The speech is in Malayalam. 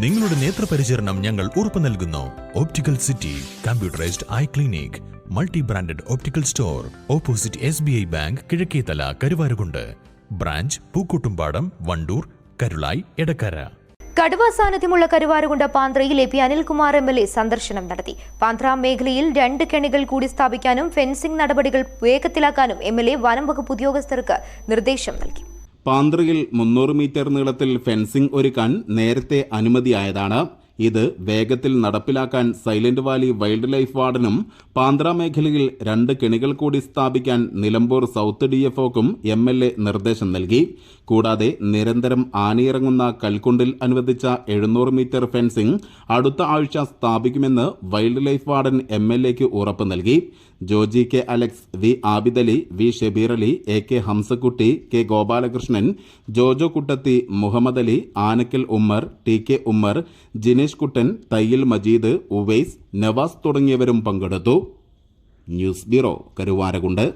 നിങ്ങളുടെ നേത്രപരിചരണം ഞങ്ങൾ ഉറപ്പു നൽകുന്നു. Optical city computerised eye clinic multi branded optical store opposite S B I bank Kizhakkethala Karuvarakundu. Branch Pookkottumpadam Wandoor Karulai Edakkara. കടുവ സാന്നിധ്യമുള്ള കരുവാരുകുണ്ട പാന്ത്രയിൽ A P Anilkumar M L A സന്ദർശനം നടത്തി. പാന്ത്ര മേഖലയിൽ രണ്ട് കെണികൾ കൂടി സ്ഥാപിക്കാനും ഫെൻസിംഗ് നടപടികൾ വേഗത്തിലാക്കാനും എം എൽ എ വനം വകുപ്പ് ഉദ്യോഗസ്ഥർക്ക് നിർദ്ദേശം നൽകി. പാന്ത്രയിൽ മുന്നൂറ് മീറ്റർ നീളത്തിൽ ഫെൻസിംഗ് ഒരുക്കാൻ നേരത്തെ അനുമതിയായതാണ് ഇത് വേഗത്തിൽ നടപ്പിലാക്കാൻ സൈലന്റ് വാലി വൈൽഡ് ലൈഫ് വാർഡനും പാന്ത്ര മേഖലയിൽ രണ്ട് കെണികൾ കൂടി സ്ഥാപിക്കാൻ നിലമ്പൂർ സൗത്ത് ഡി എഫ്ഒക്കും എം എൽ എ നിർദ്ദേശം നൽകി. കൂടാതെ നിരന്തരം ആനയിറങ്ങുന്ന കൽക്കുണ്ടിൽ അനുവദിച്ച എഴുന്നൂറ് മീറ്റർ ഫെൻസിംഗ് അടുത്ത ആഴ്ച സ്ഥാപിക്കുമെന്ന് wild life warden M L എക്ക് ഉറപ്പ് നൽകി. Joji K Alex V Abidali V Shebeer Ali A K Hamzakutty K Gopalakrishnan Jojo Kuttathi Muhammad Ali Anakkal Ummer T K Ummer Jinesh Kuttan Thayyil Majeed Uvais Nawaz തുടങ്ങിയവരും പങ്കെടുത്തു. News bureau Karuvarakundu.